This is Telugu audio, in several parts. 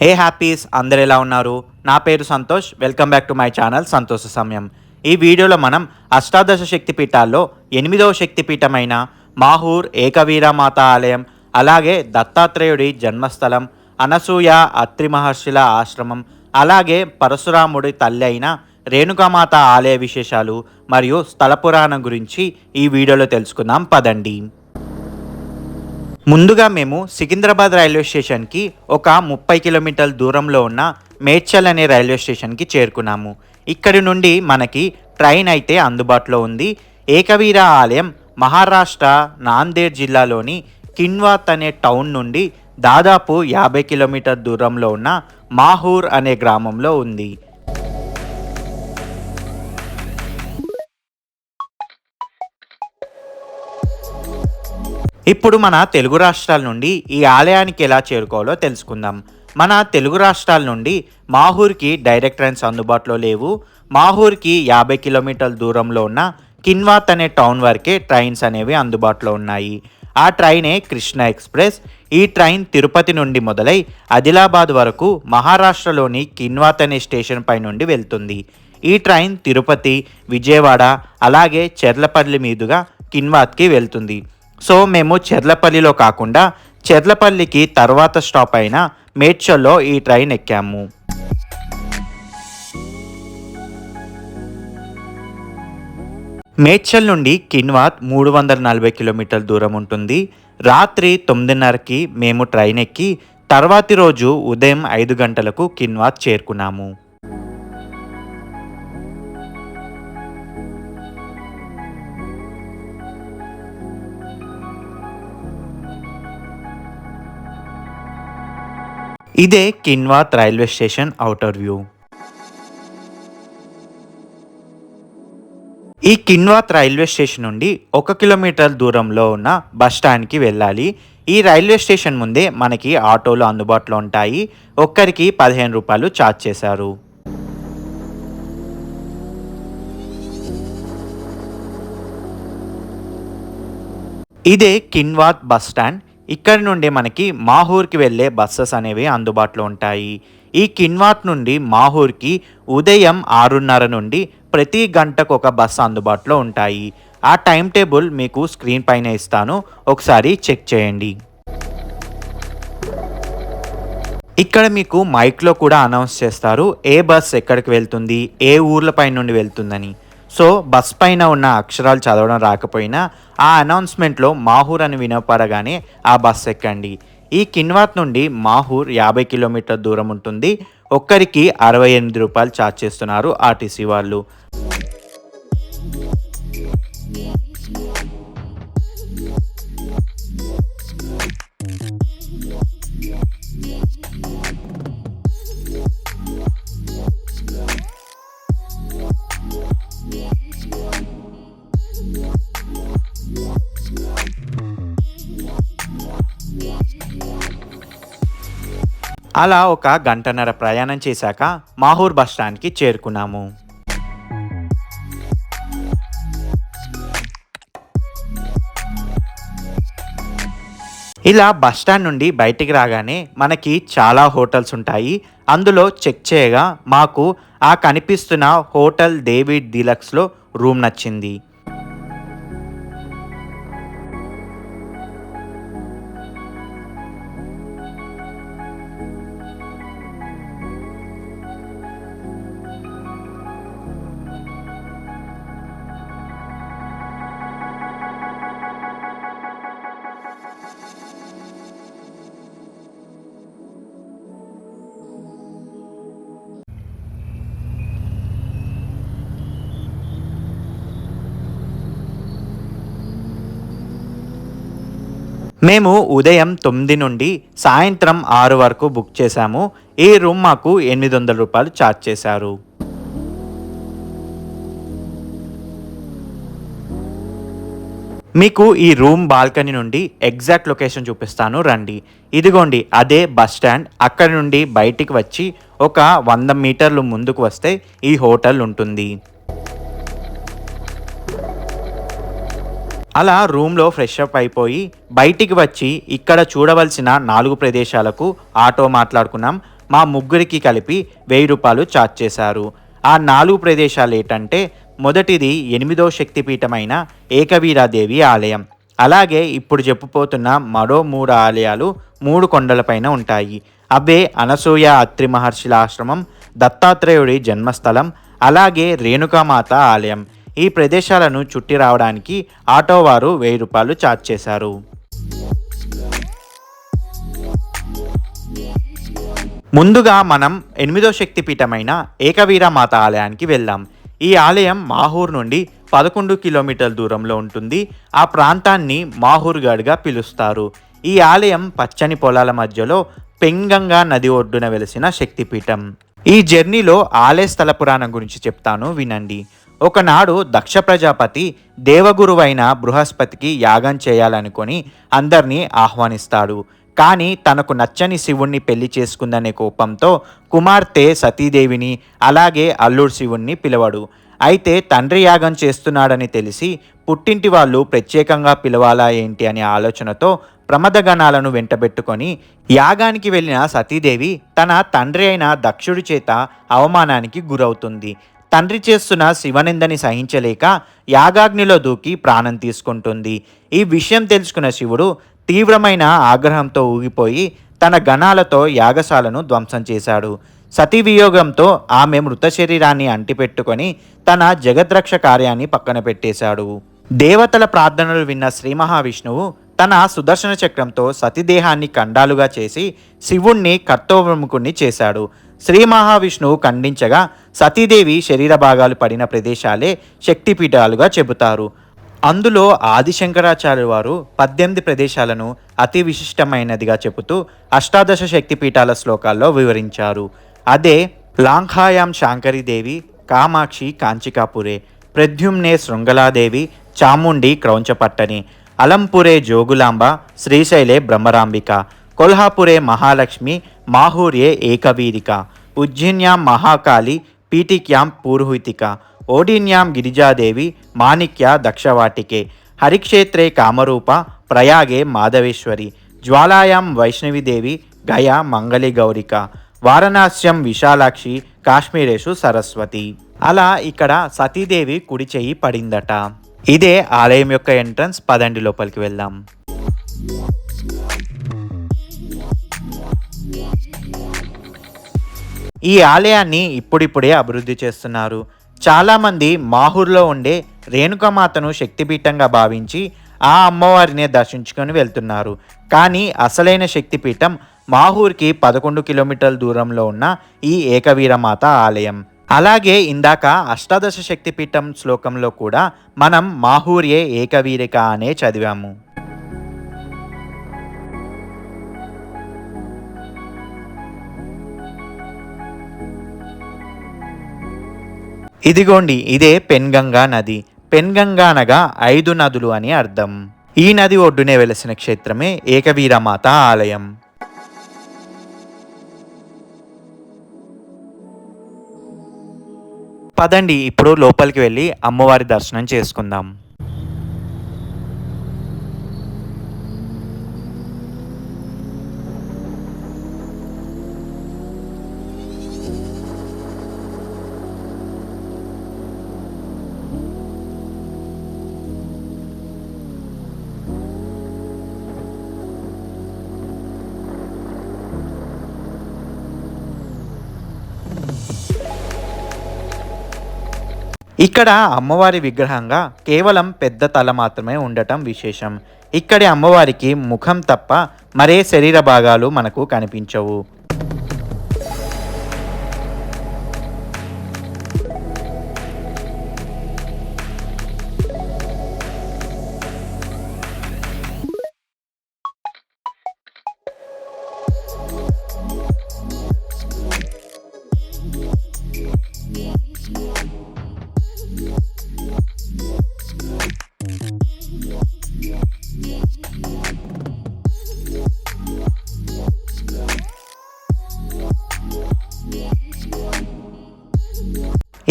హే హ్యాపీస్ అందరు ఎలా ఉన్నారు? నా పేరు Santosh. Welcome back to my channel సంతోష సమయం. ఈ వీడియోలో మనం అష్టాదశ శక్తిపీఠాల్లో ఎనిమిదవ శక్తిపీఠమైన మాహూర్ ఏకవీరమాత ఆలయం అలాగే దత్తాత్రేయుడి జన్మస్థలం అనసూయ అత్రి మహర్షుల ఆశ్రమం అలాగే పరశురాముడి తల్లి అయిన రేణుకామాత ఆలయ విశేషాలు మరియు స్థల పురాణం గురించి ఈ వీడియోలో తెలుసుకుందాం. పదండి. ముందుగా మేము సికింద్రాబాద్ రైల్వే స్టేషన్కి ఒక ముప్పై కిలోమీటర్ల దూరంలో ఉన్న మేడ్చల్ అనే రైల్వే స్టేషన్కి చేరుకున్నాము. ఇక్కడి నుండి మనకి ట్రైన్ అయితే అందుబాటులో ఉంది. ఏకవీర ఆలయం మహారాష్ట్ర నాందేడ్ జిల్లాలోని కిన్వాత్ అనే టౌన్ నుండి దాదాపు యాభై కిలోమీటర్ దూరంలో ఉన్న మాహూర్ అనే గ్రామంలో ఉంది. ఇప్పుడు మన తెలుగు రాష్ట్రాల నుండి ఈ ఆలయానికి ఎలా చేరుకోవాలో తెలుసుకుందాం. మన తెలుగు రాష్ట్రాల నుండి మాహూర్కి డైరెక్ట్ ట్రైన్స్ అందుబాటులో లేవు. మాహూర్కి యాభై కిలోమీటర్ల దూరంలో ఉన్న కిన్వాత్ అనే టౌన్ వరకే ట్రైన్స్ అనేవి అందుబాటులో ఉన్నాయి. ఆ ట్రైనే కృష్ణ ఎక్స్ప్రెస్. ఈ ట్రైన్ తిరుపతి నుండి మొదలై ఆదిలాబాద్ వరకు మహారాష్ట్రలోని కిన్వాత్ అనే స్టేషన్ పై నుండి వెళ్తుంది. ఈ ట్రైన్ తిరుపతి విజయవాడ అలాగే చెర్లపల్లి మీదుగా కిన్వాత్కి వెళ్తుంది. సో మేము చెర్లపల్లిలో కాకుండా చెర్లపల్లికి తర్వాత స్టాప్ అయిన మేడ్చల్లో ఈ ట్రైన్ ఎక్కాము. మేడ్చల్ నుండి కిన్వాత్ మూడు వందల నలభై కిలోమీటర్ల దూరం ఉంటుంది. రాత్రి తొమ్మిదిన్నరకి మేము ట్రైన్ ఎక్కి తర్వాతి రోజు ఉదయం ఐదు గంటలకు కిన్వాత్ చేరుకున్నాము. ఇదే Kinwat railway station outer view. ఈ కిన్వాత్ రైల్వే స్టేషన్ నుండి ఒక కిలోమీటర్ దూరంలో ఉన్న బస్ స్టాండ్కి వెళ్ళాలి. ఈ రైల్వే స్టేషన్ ముందే మనకి ఆటోలు అందుబాటులో ఉంటాయి. ఒక్కరికి పదిహేను రూపాయలు ఛార్జ్ చేశారు. ఇదే కిన్వాత్ బస్ స్టాండ్. ఇక్కడి నుండి మనకి మాహూర్కి వెళ్ళే బస్సెస్ అనేవి అందుబాటులో ఉంటాయి. ఈ కిన్వాట్ నుండి మాహూర్కి ఉదయం ఆరున్నర నుండి ప్రతి గంటకు ఒక బస్సు అందుబాటులో ఉంటాయి. ఆ టైం టేబుల్ మీకు స్క్రీన్ పైన ఇస్తాను. ఒకసారి చెక్ చేయండి. ఇక్కడ మీకు మైక్లో కూడా అనౌన్స్ చేస్తారు ఏ బస్ ఎక్కడికి వెళ్తుంది ఏ ఊర్ల నుండి వెళ్తుందని. సో బస్ పైన ఉన్న అక్షరాలు చదవడం రాకపోయినా ఆ అనౌన్స్మెంట్లో మాహూర్ అని వినపడగానే ఆ బస్ ఎక్కండి. ఈ కిన్వాత్ నుండి మాహూర్ యాభై కిలోమీటర్ దూరం ఉంటుంది. ఒక్కరికి అరవై ఎనిమిది రూపాయలు ఛార్జ్ చేస్తున్నారు ఆర్టీసీ వాళ్ళు. అలా ఒక గంటన్నర ప్రయాణం చేశాక మాహూర్ బస్ స్టాండ్కి చేరుకున్నాము. ఇలా బస్ స్టాండ్ నుండి బయటికి రాగానే మనకి చాలా హోటల్స్ ఉంటాయి. అందులో చెక్ చేయగా మాకు ఆ కనిపిస్తున్న హోటల్ డేవిడ్ డీలక్స్లో రూమ్ నచ్చింది. మేము ఉదయం తొమ్మిది నుండి సాయంత్రం ఆరు వరకు బుక్ చేశాము. ఈ రూమ్ మాకు ఎనిమిది వందల రూపాయలు ఛార్జ్ చేశారు. మీకు ఈ రూమ్ బాల్కనీ నుండి ఎగ్జాక్ట్ లొకేషన్ చూపిస్తాను రండి. ఇదిగోండి అదే బస్ స్టాండ్. అక్కడ నుండి బయటికి వచ్చి ఒక వంద మీటర్లు ముందుకు వస్తే ఈ హోటల్ ఉంటుంది. అలా రూమ్లో ఫ్రెష్ అప్ అయిపోయి బయటికి వచ్చి ఇక్కడ చూడవలసిన నాలుగు ప్రదేశాలకు ఆటో మాట్లాడుకున్నాం. మా ముగ్గురికి కలిపి వెయ్యి రూపాయలు ఛార్జ్ చేశారు. ఆ నాలుగు ప్రదేశాలు ఏంటంటే మొదటిది ఎనిమిదో శక్తిపీఠమైన ఏకవీరాదేవి ఆలయం. అలాగే ఇప్పుడు చెప్పుపోతున్న మరో మూడు ఆలయాలు మూడు కొండలపైన ఉంటాయి. అవే అనసూయ అత్రి మహర్షుల ఆశ్రమం దత్తాత్రేయుడి జన్మస్థలం అలాగే రేణుకామాత ఆలయం. ఈ ప్రదేశాలను చుట్టి రావడానికి ఆటో వారు వెయ్యి రూపాయలు ఛార్జ్ చేశారు. ముందుగా మనం ఎనిమిదో శక్తిపీఠమైన ఏకవీరమాత ఆలయానికి వెళ్దాం. ఈ ఆలయం మాహూర్ నుండి పదకొండు కిలోమీటర్ల దూరంలో ఉంటుంది. ఆ ప్రాంతాన్ని మాహూర్గఢ్గా పిలుస్తారు. ఈ ఆలయం పచ్చని పొలాల మధ్యలో పెంగంగా నది ఒడ్డున వెలిసిన శక్తిపీఠం. ఈ జర్నీలో ఆలయ స్థల పురాణం గురించి చెప్తాను వినండి. ఒకనాడు దక్ష ప్రజాపతి దేవగురువైన బృహస్పతికి యాగం చేయాలనుకొని అందరినీ ఆహ్వానిస్తాడు. కానీ తనకు నచ్చని శివుణ్ణి పెళ్ళి చేసుకుందనే కోపంతో కుమార్తె సతీదేవిని అలాగే అల్లుడు శివుణ్ణి పిలవడు. అయితే తండ్రి యాగం చేస్తున్నాడని తెలిసి పుట్టింటి వాళ్ళు ప్రత్యేకంగా పిలవాలా ఏంటి అనే ఆలోచనతో ప్రమదగణాలను వెంటబెట్టుకొని యాగానికి వెళ్ళిన సతీదేవి తన తండ్రి అయిన దక్షుడి చేత అవమానానికి గురవుతుంది. తండ్రి చేస్తున్న శివనిందని సహించలేక యాగాగ్నిలో దూకి ప్రాణం తీసుకుంటుంది. ఈ విషయం తెలుసుకున్న శివుడు తీవ్రమైన ఆగ్రహంతో ఊగిపోయి తన గణాలతో యాగశాలను ధ్వంసం చేశాడు. సతీ వియోగంతో ఆమె మృత శరీరాన్ని అంటిపెట్టుకొని తన జగద్రక్ష కార్యాన్ని పక్కన పెట్టేశాడు. దేవతల ప్రార్థనలు విన్న శ్రీ మహావిష్ణువు తన సుదర్శన చక్రంతో సతీదేహాన్ని ఖండాలుగా చేసి శివుణ్ణి కర్తవ్రముకుణ్ణి చేశాడు. శ్రీ మహావిష్ణువు ఖండించగా సతీదేవి శరీర భాగాలు పడిన ప్రదేశాలే శక్తిపీఠాలుగా చెబుతారు. అందులో ఆదిశంకరాచార్య వారు పద్దెనిమిది ప్రదేశాలను అతి విశిష్టమైనదిగా చెబుతూ అష్టాదశ శక్తిపీఠాల శ్లోకాల్లో వివరించారు. అదే లాంఖాయాం శాంకరీదేవి కామాక్షి కాంచికాపురే ప్రద్యుమ్నే శృంగలాదేవి చాముండి క్రౌంచపట్టని అలంపురే జోగులాంబ శ్రీశైలే బ్రహ్మరాంబిక కొల్హాపురే మహాలక్ష్మి మాహూర్యే ఏకవీరిక ఉజ్జిన్యాం మహాకాళి పీఠిక్యాం పూర్హుతిక ఓడిన్యాం గిరిజాదేవి మాణిక్య దక్షవాటికే హరిక్షేత్రే కామరూప ప్రయాగే మాధవేశ్వరి జ్వాలాయాం వైష్ణవిదేవి గయా మంగళి గౌరిక వారణాస్యం విశాలాక్షి కాశ్మీరేషు సరస్వతి. అలా ఇక్కడ సతీదేవి కుడి చెయ్యి పడిందట. ఇదే ఆలయం యొక్క ఎంట్రన్స్. పదండి లోపలికి వెళ్దాం. ఈ ఆలయాన్ని ఇప్పుడిప్పుడే అభివృద్ధి చేస్తున్నారు. చాలామంది మాహూర్లో ఉండే రేణుకమాతను శక్తిపీఠంగా భావించి ఆ అమ్మవారిని దర్శించుకొని వెళ్తున్నారు. కానీ అసలైన శక్తిపీఠం మాహూర్కి పదకొండు కిలోమీటర్ల దూరంలో ఉన్న ఈ ఏకవీరమాత ఆలయం. అలాగే ఇందాక అష్టాదశ శక్తిపీఠం శ్లోకంలో కూడా మనం మాహూర్యే ఏకవీరిక అనే చదివాము. ఇదిగోండి ఇదే పెన్గంగా నది. పెన్గంగా అనగా ఐదు నదులు అని అర్థం. ఈ నది ఒడ్డునే వెలసిన క్షేత్రమే ఏకవీరమాత ఆలయం. పదండి ఇప్పుడు లోపలికి వెళ్ళి అమ్మవారి దర్శనం చేసుకుందాం. ఇక్కడ అమ్మవారి విగ్రహంగా కేవలం పెద్ద తల మాత్రమే ఉండటం విశేషం. ఇక్కడి అమ్మవారికి ముఖం తప్ప మరే శరీర భాగాలు మనకు కనిపించవు.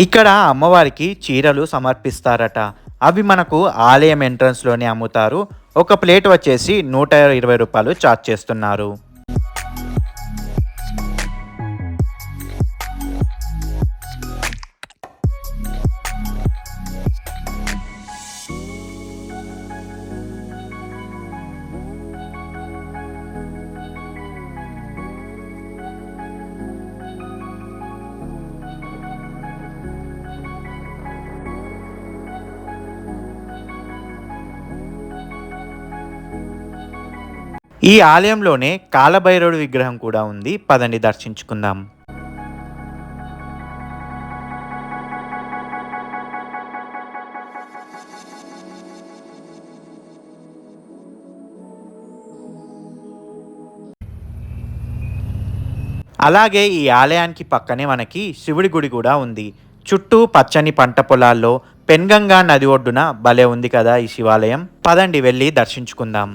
ఇక్కడ అమ్మవారికి చీరలు సమర్పిస్తారట. అవి మనకు ఆలయం ఎంట్రన్స్లోనే అమ్ముతారు. ఒక ప్లేట్ వచ్చేసి నూట ఇరవై రూపాయలు చార్జ్ చేస్తున్నారు. ఈ ఆలయంలోనే కాలభైరవుడి విగ్రహం కూడా ఉంది. పదండి దర్శించుకుందాం. అలాగే ఈ ఆలయానికి పక్కనే మనకి శివుడి గుడి కూడా ఉంది. చుట్టూ పచ్చని పంట పొలాల్లో పెన్గంగా నది ఒడ్డున భలే ఉంది కదా ఈ శివాలయం. పదండి వెళ్ళి దర్శించుకుందాం.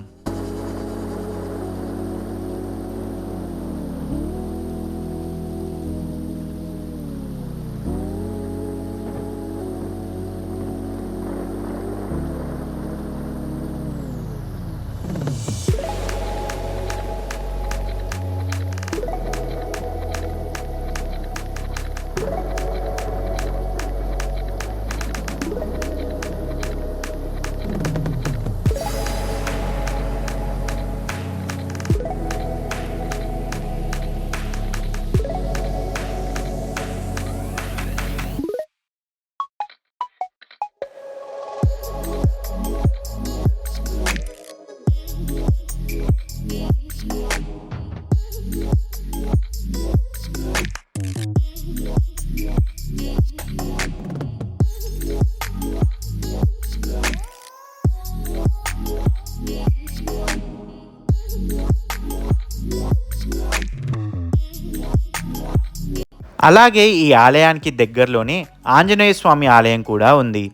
అలాగే ఈ ఆలయానికి దగ్గరలోనే ఆంజనేయ స్వామి ఆలయం కూడా ఉంది.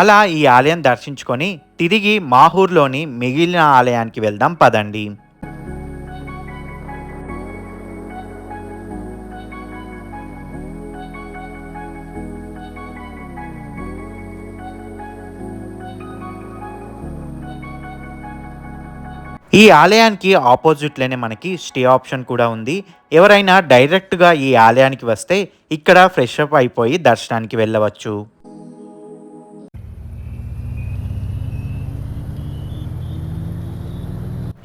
అలా ఈ ఆలయం దర్శించుకొని తిరిగి మాహూర్లోని మిగిలిన ఆలయానికి వెళ్దాం పదండి. ఈ ఆలయానికి ఆపోజిట్లోనే మనకి స్టే ఆప్షన్ కూడా ఉంది. ఎవరైనా డైరెక్ట్గా ఈ ఆలయానికి వస్తే ఇక్కడ ఫ్రెష్ అప్ అయిపోయి దర్శనానికి వెళ్ళవచ్చు.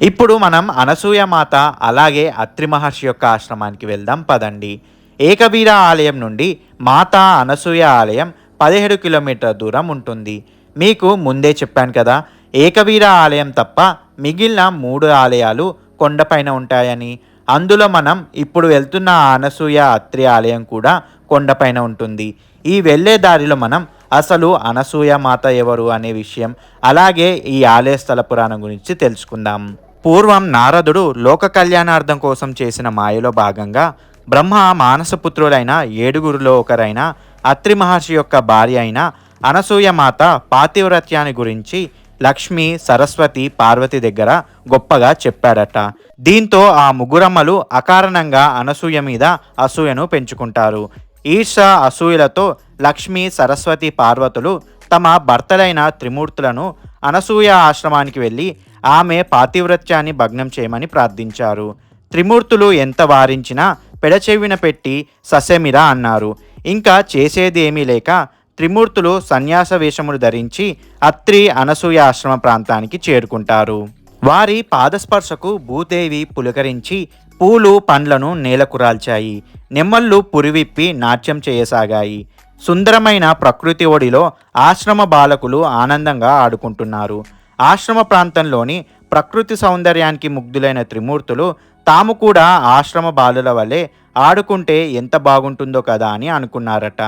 ఇప్పుడు మనం అనసూయ మాత అలాగే అత్రి మహర్షి యొక్క ఆశ్రమానికి వెళ్దాం పదండి. ఏకవీర ఆలయం నుండి మాతా అనసూయ ఆలయం పదిహేడు కిలోమీటర్ దూరం ఉంటుంది. మీకు ముందే చెప్పాను కదా ఏకవీర ఆలయం తప్ప మిగిలిన మూడు ఆలయాలు కొండపైన ఉంటాయని. అందులో మనం ఇప్పుడు వెళ్తున్న అనసూయ అత్రి ఆలయం కూడా కొండపైన ఉంటుంది. ఈ వెళ్ళే దారిలో మనం అసలు అనసూయ మాత ఎవరు అనే విషయం అలాగే ఈ ఆలయ స్థల పురాణం గురించి తెలుసుకుందాం. పూర్వం నారదుడు లోక కళ్యాణార్థం కోసం చేసిన మాయలో భాగంగా బ్రహ్మ మానసపుత్రులైన ఏడుగురులో ఒకరైన అత్రి మహర్షి యొక్క భార్య అయిన అనసూయ మాత పాతివ్రత్యాన్ని గురించి లక్ష్మి సరస్వతి పార్వతి దగ్గర గొప్పగా చెప్పాడట. దీంతో ఆ ముగ్గురమ్మలు అకారణంగా అనసూయ మీద అసూయను పెంచుకుంటారు. ఈర్ష అసూయలతో లక్ష్మి సరస్వతి పార్వతులు తమ భర్తలైన త్రిమూర్తులను అనసూయ ఆశ్రమానికి వెళ్ళి ఆమె పాతివ్రత్యాన్ని భగ్నం చేయమని ప్రార్థించారు. త్రిమూర్తులు ఎంత వారించినా పెడచెవిన పెట్టి ససెమిరా అన్నారు. ఇంకా చేసేది ఏమీ లేక త్రిమూర్తులు సన్యాస వేషములు ధరించి అత్రి అనసూయ ఆశ్రమ ప్రాంతానికి చేరుకుంటారు. వారి పాదస్పర్శకు భూదేవి పులకరించి పూలు పండ్లను నేలకురాల్చాయి నెమ్మళ్ళు పురివిప్పి నాట్యం చేయసాగాయి. సుందరమైన ప్రకృతి ఒడిలో ఆశ్రమ బాలకులు ఆనందంగా ఆడుకుంటున్నారు. ఆశ్రమ ప్రాంతంలోని ప్రకృతి సౌందర్యానికి ముగ్ధులైన త్రిమూర్తులు తాము కూడా ఆశ్రమ బాలుల వలె ఆడుకుంటే ఎంత బాగుంటుందో కదా అని అనుకున్నారట.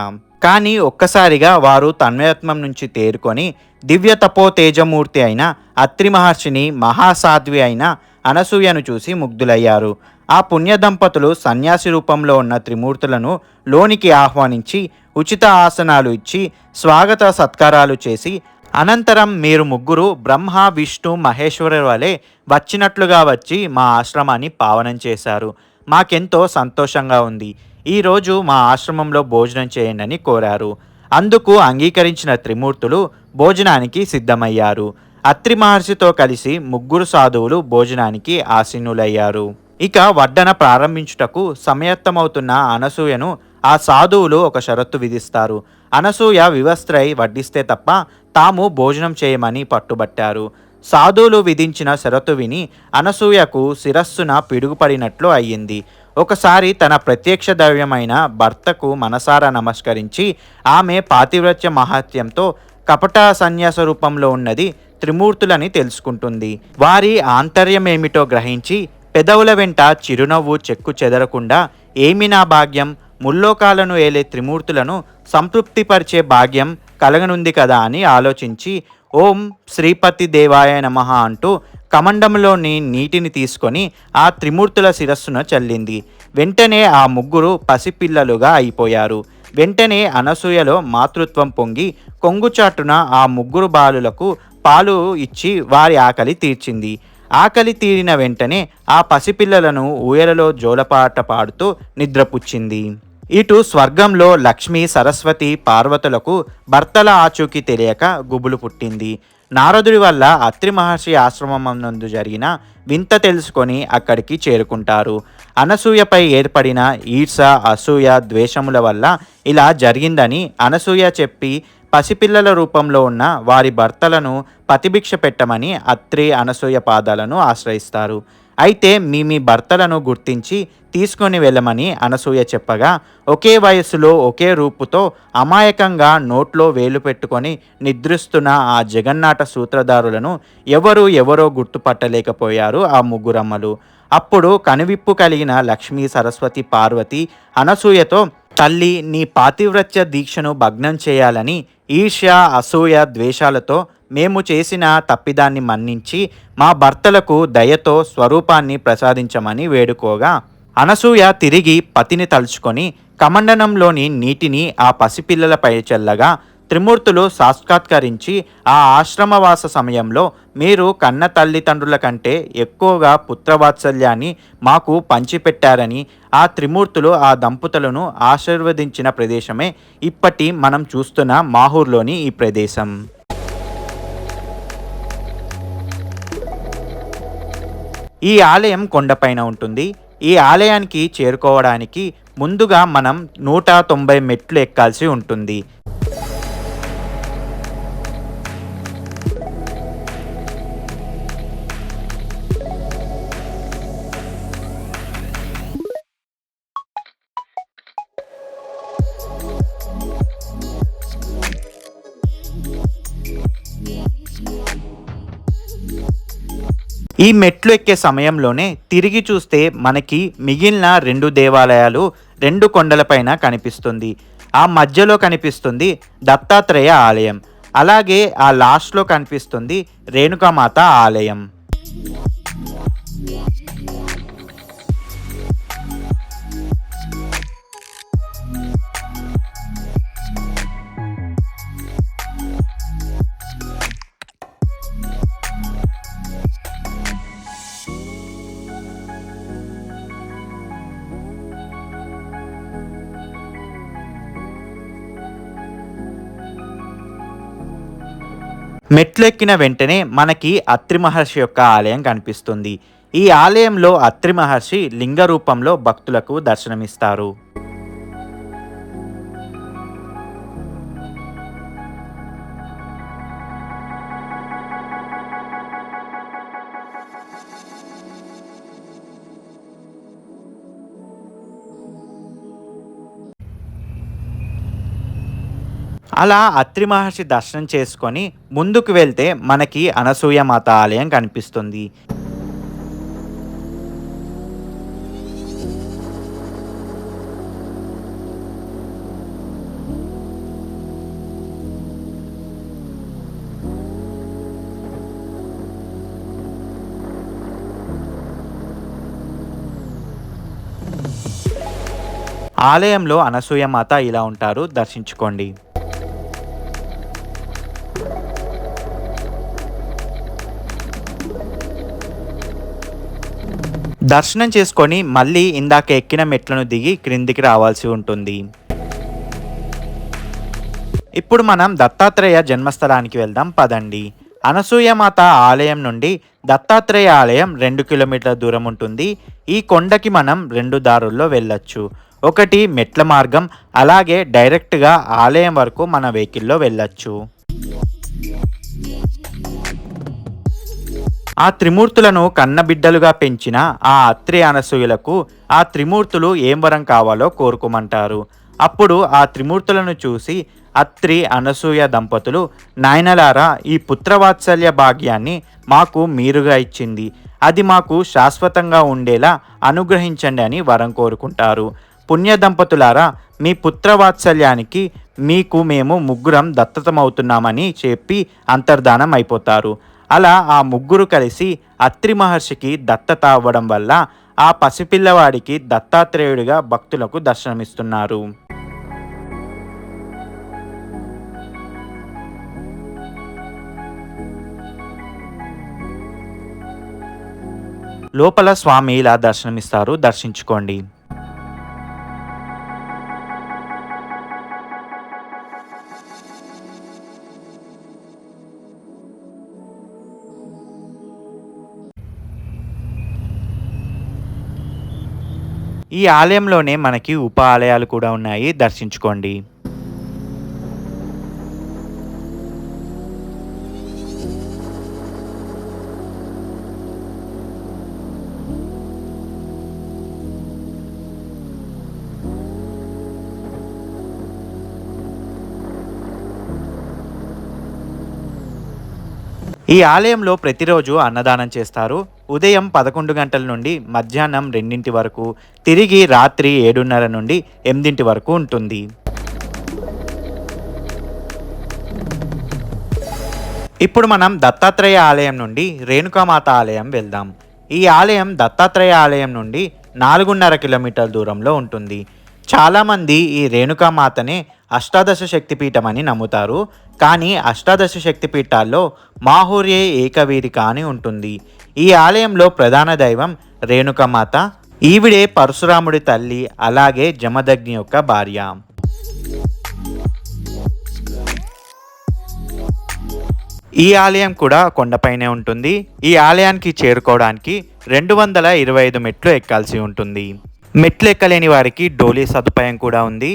కానీ ఒక్కసారిగా వారు తన్మయత్వం నుంచి తేరుకొని దివ్య తపో తేజమూర్తి అయిన అత్రి మహర్షిని మహాసాధ్వి అయిన అనసూయను చూసి ముగ్ధులయ్యారు. ఆ పుణ్య దంపతులు సన్యాసి రూపంలో ఉన్న త్రిమూర్తులను లోనికి ఆహ్వానించి ఉచిత ఆసనాలు ఇచ్చి స్వాగత సత్కారాలు చేసి అనంతరం మీరు ముగ్గురు బ్రహ్మ విష్ణు మహేశ్వరు వలె వచ్చినట్లుగా వచ్చి మా ఆశ్రమాన్ని పావనం చేశారు. మాకెంతో సంతోషంగా ఉంది. ఈరోజు మా ఆశ్రమంలో భోజనం చేయండి కోరారు. అందుకు అంగీకరించిన త్రిమూర్తులు భోజనానికి సిద్ధమయ్యారు. అత్రి మహర్షితో కలిసి ముగ్గురు సాధువులు భోజనానికి ఆసీనులయ్యారు. ఇక వడ్డన ప్రారంభించుటకు సమయత్తమవుతున్న అనసూయను ఆ సాధువులు ఒక షరత్తు విధిస్తారు. అనసూయ వివస్త్రై వడ్డిస్తే తప్ప తాము భోజనం చేయమని పట్టుబట్టారు. సాధువులు విధించిన షరతు విని అనసూయకు శిరస్సున పిడుగుపడినట్లు అయ్యింది. ఒకసారి తన ప్రత్యక్ష దైవ్యమైన భర్తకు మనసారా నమస్కరించి ఆమె పాతివ్రత్య మహాత్యంతో కపట సన్యాస రూపంలో ఉన్నది త్రిమూర్తులని తెలుసుకుంటుంది. వారి ఆంతర్యమేమిటో గ్రహించి పెదవుల వెంట చిరునవ్వు చెక్కు చెదరకుండా ఏమి నా భాగ్యం? ముల్లోకాలను ఏలే త్రిమూర్తులను సంతృప్తిపరిచే భాగ్యం కలగనుంది కదా అని ఆలోచించి ఓం శ్రీపతి దేవాయ నమః అంటూ కమండంలోని నీటిని తీసుకొని ఆ త్రిమూర్తుల శిరస్సున చల్లింది. వెంటనే ఆ ముగ్గురు పసిపిల్లలుగా అయిపోయారు. వెంటనే అనసూయలో మాతృత్వం పొంగి కొంగుచాటున ఆ ముగ్గురు బాలులకు పాలు ఇచ్చి వారి ఆకలి తీర్చింది. ఆకలి తీరిన వెంటనే ఆ పసిపిల్లలను ఊయలలో జోలపాట పాడుతూ నిద్రపుచ్చింది. ఇటు స్వర్గంలో లక్ష్మి సరస్వతి పార్వతులకు భర్తల ఆచూకీ తెలియక గుబులు పుట్టింది. నారదుడి వల్ల అత్రి మహర్షి ఆశ్రమం నందు జరిగిన వింత తెలుసుకొని అక్కడికి చేరుకుంటారు. అనసూయపై ఏర్పడిన ఈర్ష అసూయ ద్వేషముల వల్ల ఇలా జరిగిందని అనసూయ చెప్పి పసిపిల్లల రూపంలో ఉన్న వారి భర్తలను పతిభిక్ష పెట్టమని అత్రి అనసూయ పాదాలను ఆశ్రయిస్తారు. అయితే మీ మీ భర్తలను గుర్తించి తీసుకొని వెళ్ళమని అనసూయ చెప్పగా ఒకే వయస్సులో ఒకే రూపుతో అమాయకంగా నోట్లో వేలు పెట్టుకొని నిద్రిస్తున్న ఆ జగన్నాట సూత్రధారులను ఎవరు ఎవరో గుర్తుపట్టలేకపోయారు ఆ ముగ్గురమ్మలు. అప్పుడు కనువిప్పు కలిగిన లక్ష్మీ సరస్వతి పార్వతి అనసూయతో తల్లి నీ పాతివ్రత్య దీక్షను భగ్నం చేయాలని ఈర్ష్య అసూయ ద్వేషాలతో మేము చేసిన తప్పిదాన్ని మన్నించి మా భర్తలకు దయతో స్వరూపాన్ని ప్రసాదించమని వేడుకోగా అనసూయ తిరిగి పతిని తలుచుకొని కమండనంలోని నీటిని ఆ పసిపిల్లలపై చల్లగా త్రిమూర్తులు సాక్షాత్కరించి ఆ ఆశ్రమవాస సమయంలో మీరు కన్న తల్లిదండ్రుల కంటే ఎక్కువగా పుత్రవాత్సల్యాన్ని మాకు పంచిపెట్టారని ఆ త్రిమూర్తులు ఆ దంపతులను ఆశీర్వదించిన ప్రదేశమే ఇప్పటి మనం చూస్తున్న మాహూర్లోని ఈ ప్రదేశం. ఈ ఆలయం కొండపైన ఉంటుంది. ఈ ఆలయానికి చేరుకోవడానికి ముందుగా మనం నూట తొంభై మెట్లు ఎక్కాల్సి ఉంటుంది. ఈ మెట్లు ఎక్కే సమయంలోనే తిరిగి చూస్తే మనకి మిగిలిన రెండు దేవాలయాలు రెండు కొండలపైన కనిపిస్తుంది. ఆ మధ్యలో కనిపిస్తుంది దత్తాత్రేయ ఆలయం. అలాగే ఆ లాస్ట్లో కనిపిస్తుంది రేణుకామాత ఆలయం. మెట్లెక్కిన వెంటనే మనకి అత్రి మహర్షి యొక్క ఆలయం కనిపిస్తుంది. ఈ ఆలయంలో అత్రి మహర్షి లింగ రూపంలో భక్తులకు దర్శనమిస్తారు. అలా అత్రి మహర్షి దర్శనం చేసుకొని ముందుకు వెళ్తే మనకి అనసూయ మాత ఆలయం కనిపిస్తుంది. ఆలయంలో అనసూయ మాత ఇలా ఉంటారు దర్శించుకోండి. దర్శనం చేసుకొని మళ్ళీ ఇందాక ఎక్కిన మెట్లను దిగి క్రిందికి రావాల్సి ఉంటుంది. ఇప్పుడు మనం దత్తాత్రేయ జన్మస్థలానికి వెళ్దాం పదండి. అనసూయమాత ఆలయం నుండి దత్తాత్రేయ ఆలయం రెండు కిలోమీటర్ల దూరం ఉంటుంది. ఈ కొండకి మనం రెండు దారుల్లో వెళ్ళొచ్చు. ఒకటి మెట్ల మార్గం అలాగే డైరెక్ట్గా ఆలయం వరకు మన వెహికల్లో వెళ్ళొచ్చు. ఆ త్రిమూర్తులను కన్నబిడ్డలుగా పెంచిన ఆ అత్రి అనసూయులకు ఆ త్రిమూర్తులు ఏం వరం కావాలో కోరుకోమంటారు. అప్పుడు ఆ త్రిమూర్తులను చూసి అత్రి అనసూయ దంపతులు నాయనలారా ఈ పుత్రవాత్సల్య భాగ్యాన్ని మాకు మీరుగా ఇచ్చింది. అది మాకు శాశ్వతంగా ఉండేలా అనుగ్రహించండి అని వరం కోరుకుంటారు. పుణ్య దంపతులారా మీ పుత్రవాత్సల్యానికి మీకు మేము ముగ్గురం దత్తతమవుతున్నామని చెప్పి అంతర్ధానం అయిపోతారు. అలా ఆ ముగ్గురు కలిసి అత్రి మహర్షికి దత్తత అవ్వడం వల్ల ఆ పసిపిల్లవాడికి దత్తాత్రేయుడిగా భక్తులకు దర్శనమిస్తున్నారు. లోపల స్వామి ఇలా దర్శనమిస్తారు. దర్శించుకోండి. ఈ ఆలయంలోనే మనకి ఉప ఆలయాలు కూడా ఉన్నాయి. దర్శించుకోండి. ఈ ఆలయంలో ప్రతిరోజు అన్నదానం చేస్తారు. ఉదయం పదకొండు గంటల నుండి మధ్యాహ్నం రెండింటి వరకు తిరిగి రాత్రి ఏడున్నర నుండి ఎనిమిదింటి వరకు ఉంటుంది. ఇప్పుడు మనం దత్తాత్రేయ ఆలయం నుండి రేణుకామాత ఆలయం వెళ్దాం. ఈ ఆలయం దత్తాత్రేయ ఆలయం నుండి నాలుగున్నర కిలోమీటర్ల దూరంలో ఉంటుంది. చాలామంది ఈ రేణుకామాతనే అష్టాదశ శక్తిపీఠం అని నమ్ముతారు. కానీ అష్టాదశ శక్తిపీఠాల్లో మాహూర్యే ఏకవీరిక అని ఉంటుంది. ఈ ఆలయంలో ప్రధాన దైవం రేణుకమాత ఈవిడే పరశురాముడి తల్లి అలాగే జమదగ్ని యొక్క భార్య. ఈ ఆలయం కూడా కొండపైనే ఉంటుంది. ఈ ఆలయానికి చేరుకోవడానికి రెండు వందల ఇరవై ఐదు మెట్లు ఎక్కాల్సి ఉంటుంది. మెట్లు ఎక్కలేని వారికి డోలీ సదుపాయం కూడా ఉంది.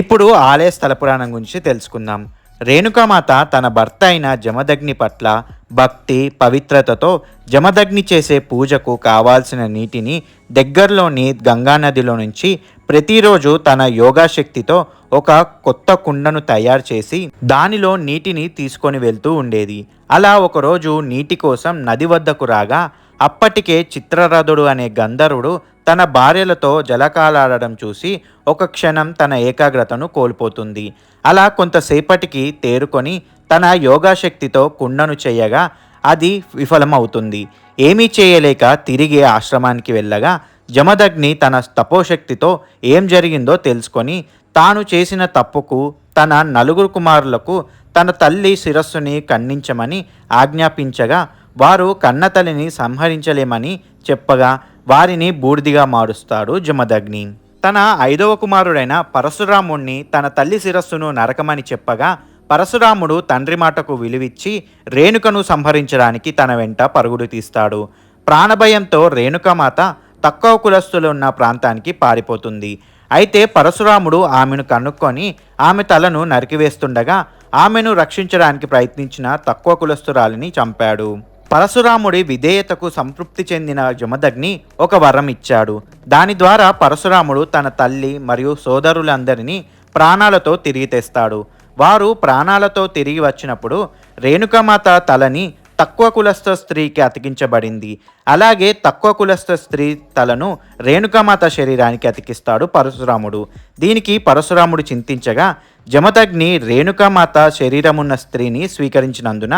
ఇప్పుడు ఆలయ స్థల పురాణం గురించి తెలుసుకుందాం. రేణుకామాత తన భర్త అయిన జమదగ్ని పట్ల భక్తి పవిత్రతతో జమదగ్ని చేసే పూజకు కావాల్సిన నీటిని దగ్గరలోని గంగానదిలో నుంచి ప్రతిరోజు తన యోగాశక్తితో ఒక కొత్త కుండను తయారు చేసి దానిలో నీటిని తీసుకొని వెళ్తూ ఉండేది. అలా ఒకరోజు నీటి కోసం నది వద్దకు రాగా అప్పటికే చిత్రరథుడు అనే గంధర్వుడు తన భార్యలతో జలకాలాడడం చూసి ఒక క్షణం తన ఏకాగ్రతను కోల్పోతుంది. అలా కొంతసేపటికి తేరుకొని తన యోగాశక్తితో కుండను చేయగా అది విఫలమవుతుంది. ఏమీ చేయలేక తిరిగి ఆశ్రమానికి వెళ్ళగా జమదగ్ని తన తపోశక్తితో ఏం జరిగిందో తెలుసుకొని తాను చేసిన తప్పుకు తన నలుగురు కుమారులకు తన తల్లి శిరస్సుని ఖండించమని ఆజ్ఞాపించగా వారు కన్నతల్లిని సంహరించలేమని చెప్పగా వారిని బూడిదిగా మారుస్తాడు జమదగ్ని. తన ఐదవ కుమారుడైన పరశురాముణ్ణి తన తల్లి శిరస్సును నరకమని చెప్పగా పరశురాముడు తండ్రి మాటకు విలువిచ్చి రేణుకను సంహరించడానికి తన వెంట పరుగుడు తీస్తాడు. ప్రాణభయంతో రేణుకమాత తక్కువ కులస్తులు ఉన్న ప్రాంతానికి పారిపోతుంది. అయితే పరశురాముడు ఆమెను కనుక్కొని ఆమె తలను నరికివేస్తుండగా ఆమెను రక్షించడానికి ప్రయత్నించిన తక్కువ కులస్తురాలిని చంపాడు. పరశురాముడి విధేయతకు సంతృప్తి చెందిన జమదగ్ని ఒక వరం ఇచ్చాడు. దాని ద్వారా పరశురాముడు తన తల్లి మరియు సోదరులందరినీ ప్రాణాలతో తిరిగి తెస్తాడు. వారు ప్రాణాలతో తిరిగి వచ్చినప్పుడు రేణుకమాత తలని తక్కువ కులస్థ స్త్రీకి అతికించబడింది. అలాగే తక్కువ కులస్థ స్త్రీ తలను రేణుకమాత శరీరానికి అతికిస్తాడు పరశురాముడు. దీనికి పరశురాముడు చింతించగా జమదగ్ని రేణుకామాత శరీరమున్న స్త్రీని స్వీకరించినందున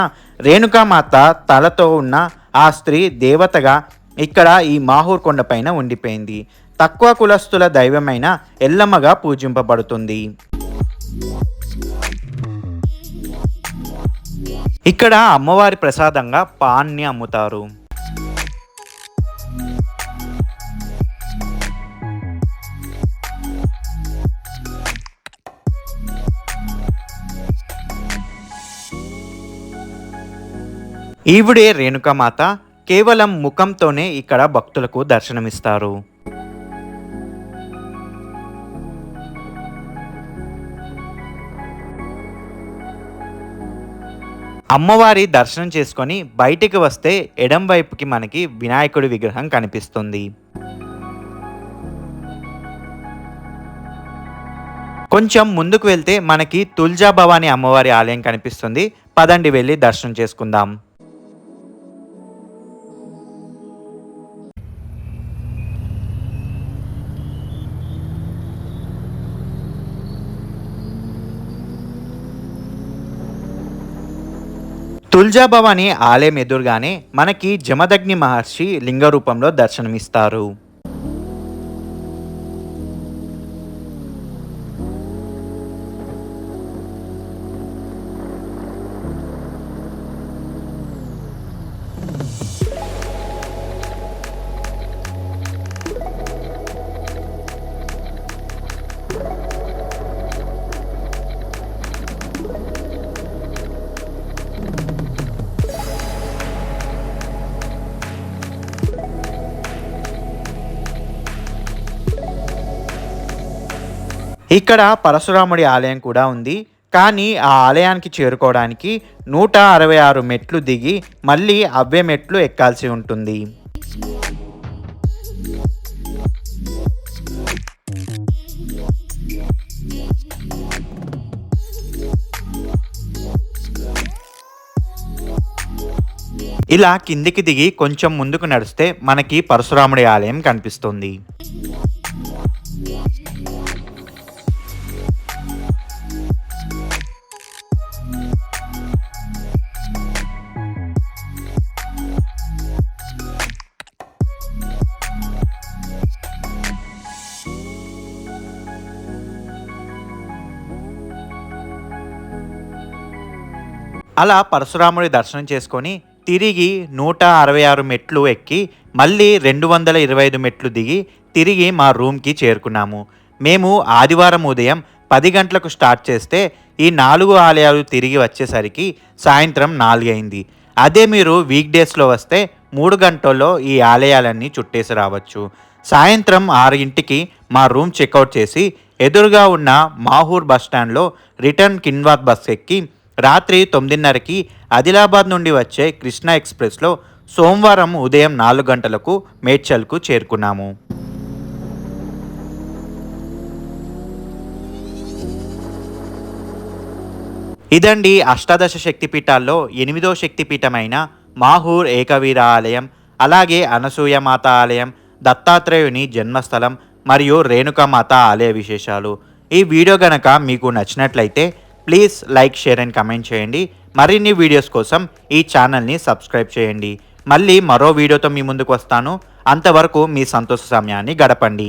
రేణుకామాత తలతో ఉన్న ఆ స్త్రీ దేవతగా ఇక్కడ ఈ మాహూర్ కొండపైన ఉండిపోయింది. తక్కువ కులస్తుల దైవమైన ఎల్లమ్మగా పూజింపబడుతుంది. ఇక్కడ అమ్మవారి ప్రసాదంగా పాన్ని అమ్ముతారు. ఈవిడే రేణుకమాత కేవలం ముఖంతోనే ఇక్కడ భక్తులకు దర్శనమిస్తారు. అమ్మవారి దర్శనం చేసుకొని బయటికి వస్తే ఎడం వైపుకి మనకి వినాయకుడి విగ్రహం కనిపిస్తుంది. కొంచెం ముందుకు వెళ్తే మనకి తుల్జా భవాని అమ్మవారి ఆలయం కనిపిస్తుంది. పదండి వెళ్ళి దర్శనం చేసుకుందాం. తుల్జాభవాని ఆలయం ఎదురుగానే మనకి జమదగ్ని మహర్షి లింగ రూపంలో దర్శనమిస్తారు. ఇక్కడ పరశురాముడి ఆలయం కూడా ఉంది. కానీ ఆ ఆలయానికి చేరుకోవడానికి నూట అరవై ఆరు మెట్లు దిగి మళ్ళీ అవే మెట్లు ఎక్కాల్సి ఉంటుంది. ఇలా కిందికి దిగి కొంచెం ముందుకు నడిస్తే మనకి పరశురాముడి ఆలయం కనిపిస్తుంది. అలా పరశురాముడి దర్శనం చేసుకొని తిరిగి నూట అరవై ఆరు మెట్లు ఎక్కి మళ్ళీ రెండు వందల ఇరవై ఐదు మెట్లు దిగి తిరిగి మా రూమ్కి చేరుకున్నాము. మేము ఆదివారం ఉదయం పది గంటలకు స్టార్ట్ చేస్తే ఈ నాలుగు ఆలయాలు తిరిగి వచ్చేసరికి సాయంత్రం నాలుగైంది అదే మీరు వీక్ డేస్లో వస్తే మూడు గంటల్లో ఈ ఆలయాలన్నీ చుట్టేసి రావచ్చు. సాయంత్రం ఆరింటికి మా రూమ్ చెక్అవుట్ చేసి ఎదురుగా ఉన్న మాహూర్ బస్ స్టాండ్లో రిటర్న్ కిన్వాత్ బస్ ఎక్కి రాత్రి తొమ్మిదిన్నరకి ఆదిలాబాద్ నుండి వచ్చే కృష్ణా ఎక్స్ప్రెస్లో సోమవారం ఉదయం నాలుగు గంటలకు మేడ్చల్కు చేరుకున్నాము. ఇదండి అష్టాదశ శక్తిపీఠాల్లో ఎనిమిదో శక్తిపీఠమైన మాహూర్ ఏకవీర ఆలయం అలాగే అనసూయమాత ఆలయం దత్తాత్రేయుని జన్మస్థలం మరియు రేణుకమాత ఆలయ విశేషాలు. ఈ వీడియో గనక మీకు నచ్చినట్లయితే please like share and comment చేయండి. మరిన్ని వీడియోస్ కోసం ఈ ఛానల్ని సబ్స్క్రైబ్ చేయండి. మళ్ళీ మరో వీడియోతో మీ ముందుకు వస్తాను. అంతవరకు మీ సంతోష సమయాన్ని గడపండి.